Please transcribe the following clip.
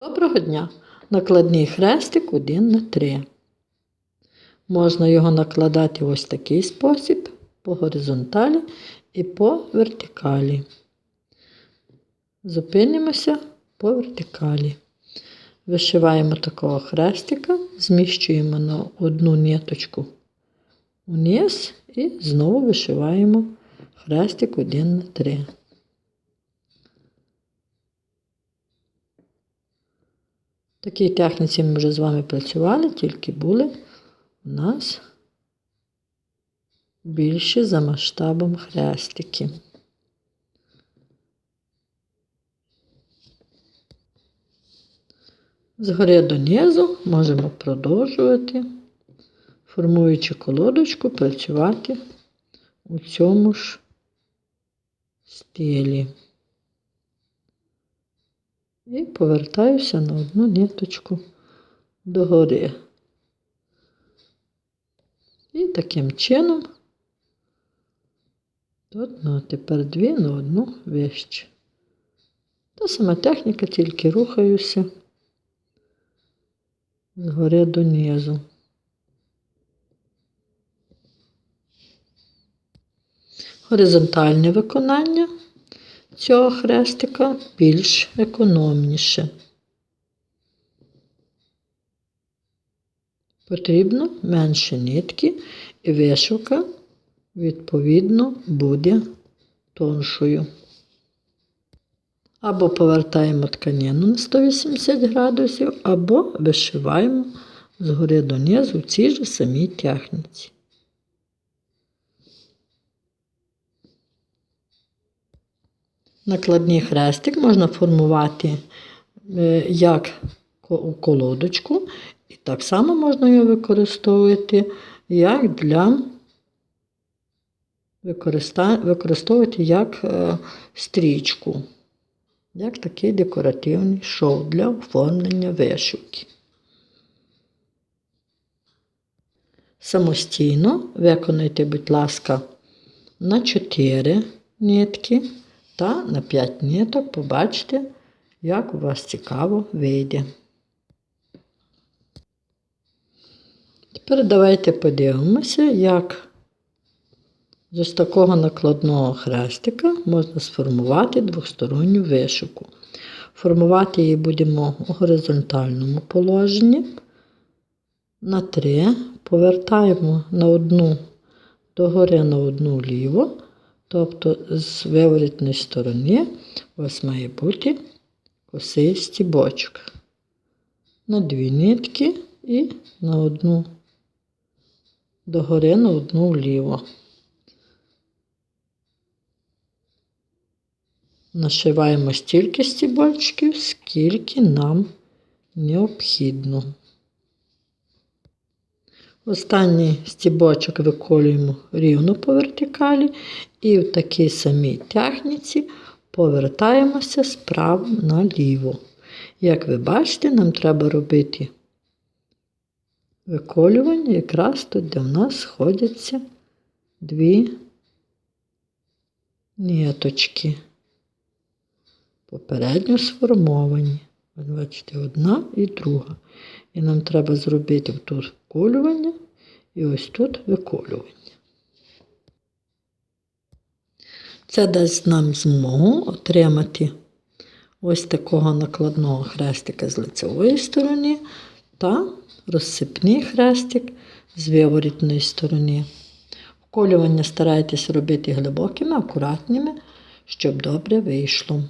Доброго дня! Накладний хрестик 1 на 3. Можна його накладати ось такий спосіб по горизонталі і по вертикалі. Зупинимося по вертикалі. Вишиваємо такого хрестика, зміщуємо на одну ниточку вниз і знову вишиваємо хрестик 1 на 3. Такій техніці ми вже з вами працювали, тільки були у нас більші за масштабом хрестики. Згори донизу можемо продовжувати, формуючи колодочку, працювати у цьому ж стилі. І повертаюся на одну ниточку догори. І таким чином тут ну, тепер дві на одну вище. Та сама техніка, тільки рухаюся згори донизу. Горизонтальне виконання цього хрестика більш економніше. Потрібно менше нитки і вишивка, відповідно, буде тоншою. Або повертаємо тканину на 180 градусів, або вишиваємо згори донизу в цій же самій техніці. Накладний хрестик можна формувати е, як ко- колодочку, і так само можна його використовувати як для використовувати як е, стрічку, як такий декоративний шов для оформлення вишивки. Самостійно виконайте, будь ласка, на 4 нитки та на 5 ниток побачите, як у вас цікаво вийде. Тепер давайте подивимося, як з ось такого накладного хрестика можна сформувати двосторонню вишивку. Формувати її будемо у горизонтальному положенні. На 3 повертаємо на одну догори на одну вліво. Тобто з виворітної сторони у вас має бути косий стібочок. На дві нитки і на одну догори на одну вліво. Нашиваємо стільки стібочків, скільки нам необхідно. Останній стібочок виколюємо рівно по вертикалі і в такій самій техніці повертаємося справа наліво. Як ви бачите, нам треба робити виколювання якраз тут, де в нас сходяться дві ниточки. Попередньо сформовані. Бачите, одна і друга. І нам треба зробити тут вколювання і ось тут виколювання. Це дасть нам змогу отримати ось такого накладного хрестика з лицевої сторони та розсипний хрестик з виворітної сторони. Вколювання старайтесь робити глибокими, акуратними, щоб добре вийшло.